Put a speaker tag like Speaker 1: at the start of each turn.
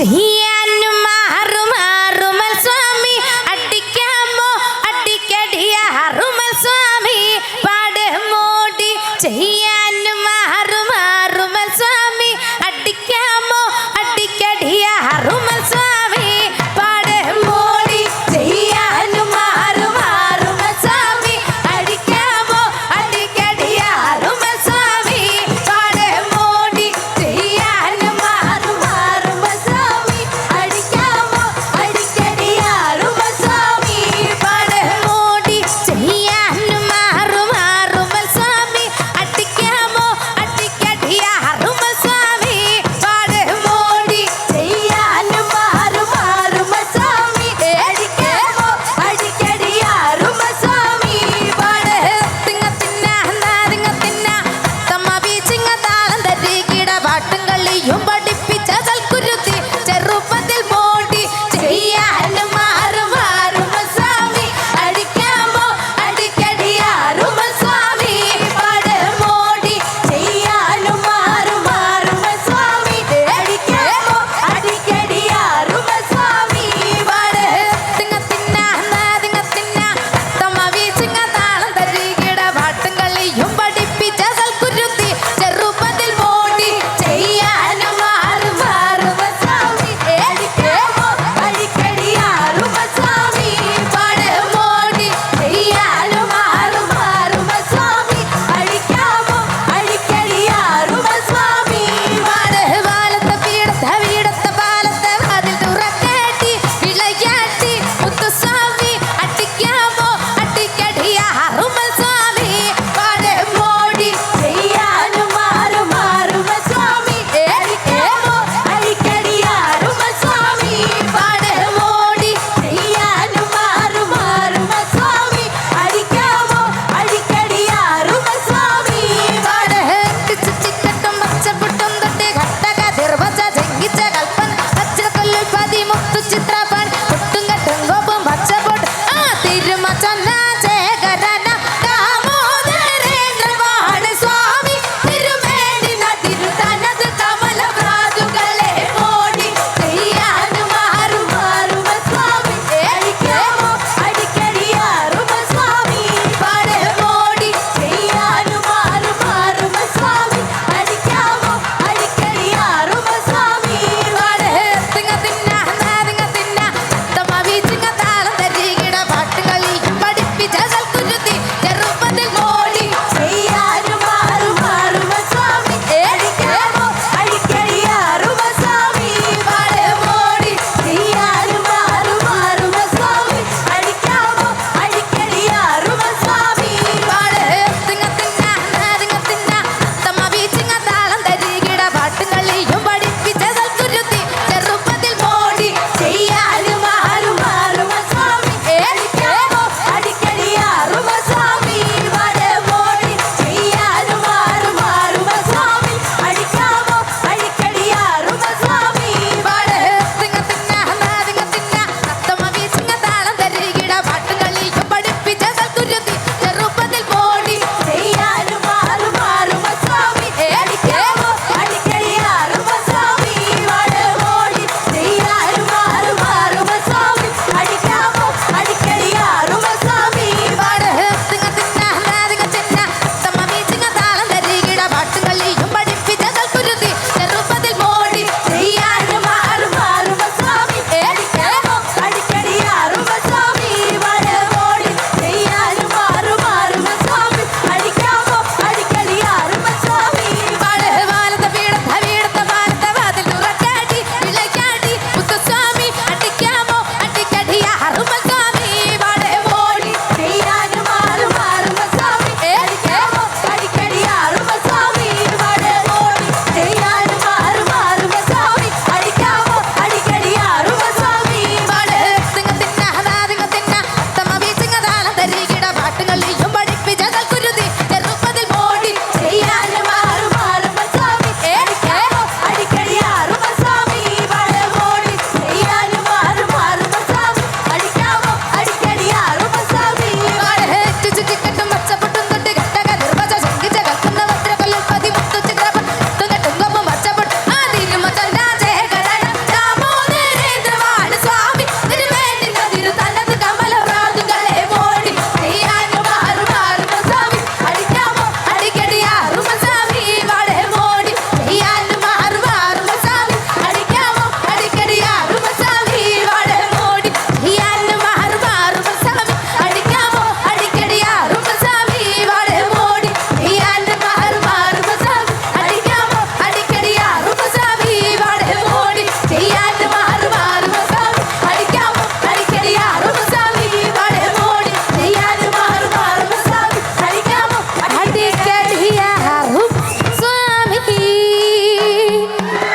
Speaker 1: ചെയ്യാനും മാറും ആറുമൽ സ്വാമി. അടിക്കാമോ? അടിക്കടിയ ആറുമൽ സ്വാമി. പാടെ മോടി ചെയ്യാൻ